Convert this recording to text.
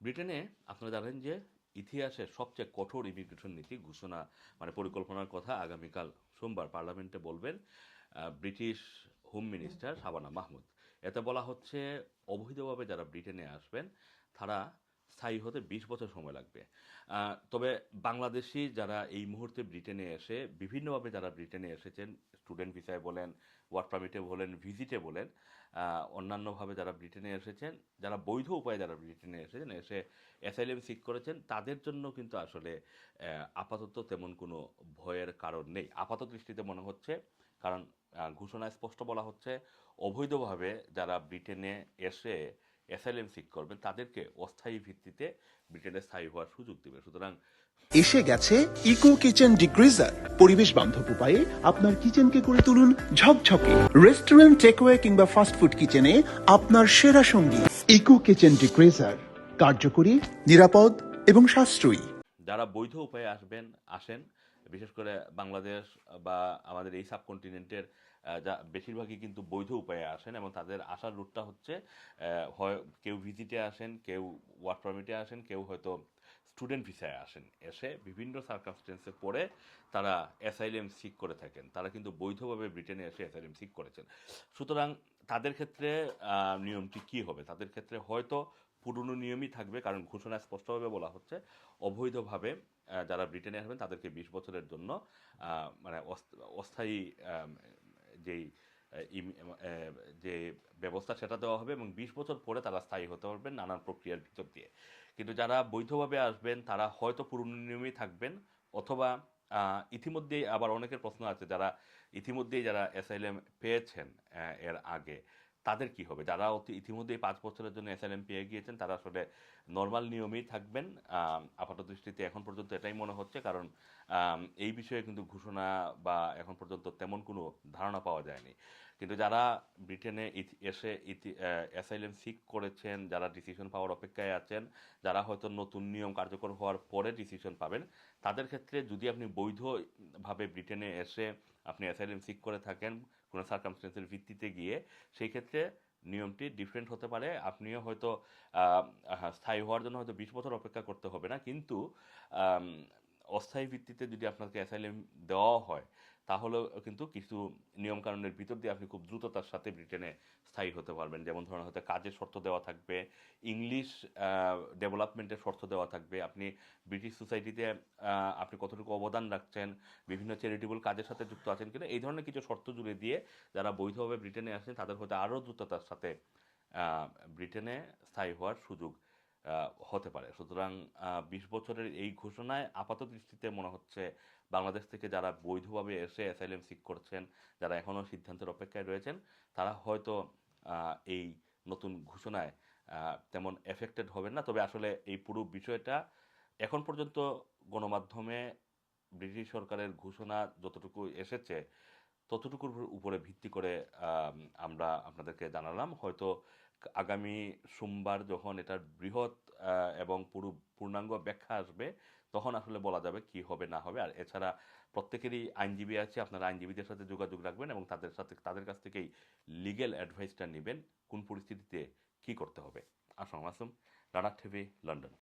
ব্রিটেনে আপনারা জানেন যে ইতিহাসের সবচেয়ে কঠোর ইমিগ্রেশন নীতি ঘোষণা মানে পরিকল্পনার কথা আগামীকাল সোমবার পার্লামেন্টে বলবেন British home minister Shabana Mahmood. এতে বলা হচ্ছে, অবৈধভাবে যারা ব্রিটেনে আসবেন, তারা স্থায়ী হতে বিশ বছর সময় লাগবে। তবে বাংলাদেশি যারা এই মুহূর্তে ব্রিটেনে এসে, বিভিন্নভাবে যারা ব্রিটেনে এসেছেন, স্টুডেন্ট ভিসায় বলেন, ওয়ার্ক পারমিটে বলেন, ভিজিটে বলেন অন্যান্যভাবে যারা ব্রিটেনে এসেছেন, যারা বৈধ উপায়ে যারা ব্রিটেনে এসেছেন, এসে অ্যাসাইলেম সিক করেছেন, তাদের জন্য কিন্তু আসলে আপাতত তেমন কোনো ভয়ের কারণ নেই। আপাত দৃষ্টিতে মনে হচ্ছে, কারণ ঘোষণায় স্পষ্ট বলা হচ্ছে, অবৈধভাবে যারা ব্রিটেনে এসে অ্যাসাইলেম সিক করবেন, তাদেরকে অস্থায়ী ভিত্তিতে ব্রিটেনে স্থায়ী হওয়ার সুযোগ দেবে সুতরাং এসে গেছে ইকো কিচেন ডিগ্রিজার। পরিবেশ বান্ধব উপায়ে আপনার কিচেনকে করে তুলুন ঝকঝকে। রেস্টুরেন্ট, টেকওয়ে কিংবা ফাস্টফুড কিচেনে আপনার সেরা সঙ্গী। ইকো কিচেন ডিগ্রিজার, কার্যকরী, নিরাপদ এবং সাশ্রয়ী। যারা বৈধ উপায়ে আসবেন, আসেন, বিশেষ করে বাংলাদেশ বা আমাদের এই সাবকন্টিনেন্টের যা বেশিরভাগই কিন্তু বৈধ উপায়ে আসেন এবং তাদের আসার রুটটা হচ্ছে হয় কেউ ভিজিটে আসেন, কেউ ওয়ার্ক পারমিটে আসেন, কেউ হয়তো স্টুডেন্ট ভিসায় আসেন। এসে বিভিন্ন সার্কামস্টেন্সে পড়ে তারা অ্যাসাইলেম সিক করে থাকেন। তারা কিন্তু বৈধভাবে ব্রিটেনে এসে অ্যাসাইলেম সিক করেছেন। সুতরাং তাদের ক্ষেত্রে নিয়মটি কি হবে? তাদের ক্ষেত্রে হয়তো পুরনো নিয়মই থাকবে, কারণ ঘোষণা স্পষ্টভাবে বলা হচ্ছে অবৈধভাবে যারা ব্রিটেনে আসবেন তাদেরকে বিশ বছরের জন্য মানে অস্থায়ী যেই যে ব্যবস্থা সেটা দেওয়া হবে এবং বিশ বছর পরে তারা স্থায়ী হতে পারবেন নানান প্রক্রিয়ার ভিতর দিয়ে। কিন্তু যারা বৈধভাবে আসবেন, তারা হয়তো পুরনো নিয়মেই থাকবেন অথবা ইতিমধ্যেই আবার অনেকের প্রশ্ন আছে, যারা ইতিমধ্যেই যারা অ্যাসাইলেম পেয়েছেন এর আগে তাদের কি হবে? যারা অতি ইতিমধ্যেই পাঁচ বছরের জন্য এসএলএম পেয়ে গিয়েছেন, তারা আসলে নর্মাল নিয়মেই থাকবেন। আপাত দৃষ্টিতে এখন পর্যন্ত এটাই মনে হচ্ছে, কারণ এই বিষয়ে কিন্তু ঘোষণা বা এখন পর্যন্ত তেমন কোনো ধারণা পাওয়া যায়নি। কিন্তু যারা ব্রিটেনে এসে অ্যাসাইলেম সিক করেছেন যারা ডিসিশন পাওয়ার অপেক্ষায় আছেন যারা হয়তো নতুন নিয়ম কার্যকর হওয়ার পরে ডিসিশন পাবেন তাদের ক্ষেত্রে যদি আপনি বৈধভাবে ব্রিটেনে এসে আপনি অ্যাসাইলেম সিক করে থাকেন কোনো সার্কামস্টেন্সের ভিত্তিতে গিয়ে সেই ক্ষেত্রে নিয়মটি ডিফারেন্ট হতে পারে। আপনিও হয়তো হ্যাঁ, স্থায়ী হওয়ার জন্য হয়তো বিশ বছর অপেক্ষা করতে হবে না কিন্তু অস্থায়ী ভিত্তিতে যদি আপনাকে অ্যাসাইলেম দেওয়া হয় তাহলেও কিন্তু কিছু নিয়মকানুনের ভিতর দিয়ে আপনি খুব দ্রুততার সাথে ব্রিটেনে স্থায়ী হতে পারবেন। যেমন ধরুন হয়তো কাজের শর্ত দেওয়া থাকবে, ইংলিশ ডেভেলপমেন্টের শর্ত দেওয়া থাকবে, আপনি ব্রিটিশ সোসাইটিতে আপনি কতটুকু অবদান রাখছেন, বিভিন্ন চ্যারিটেবল কাজের সাথে যুক্ত আছেন কিনা, এই ধরনের কিছু শর্ত জুড়ে দিয়ে যারা বৈধভাবে ব্রিটেনে আসেন, তাদের হয়তো আরও দ্রুততার সাথে ব্রিটেনে স্থায়ী হওয়ার সুযোগ হতে পারে। সুতরাং বিশ বছরের এই ঘোষণায় আপাত দৃষ্টিতে মনে হচ্ছে বাংলাদেশ থেকে যারা বৈধভাবে এসে অ্যাসাইলেম সিক করছেন, যারা এখনও সিদ্ধান্তের অপেক্ষায় রয়েছেন, তারা হয়তো এই নতুন ঘোষণায় তেমন এফেক্টেড হবেন না। তবে আসলে এই পুরো বিষয়টা এখন পর্যন্ত গণমাধ্যমে ব্রিটিশ সরকারের ঘোষণা যতটুকু এসেছে, ততটুকুর উপরে ভিত্তি করে আমরা আপনাদেরকে জানালাম। হয়তো আগামী সোমবার যখন এটার বৃহৎ এবং পুরো, পূর্ণাঙ্গ ব্যাখ্যা আসবে, তখন আসলে বলা যাবে কি হবে, না হবে। আর এছাড়া প্রত্যেকেরই আইনজীবী আছে, আপনারা আইনজীবীদের সাথে যোগাযোগ রাখবেন এবং তাদের সাথে, তাদের কাছ থেকেই লিগেল অ্যাডভাইসটা নেবেন, কোন পরিস্থিতিতে কি করতে হবে। আসসালামু আলাইকুম, রানা টিভি, লন্ডন।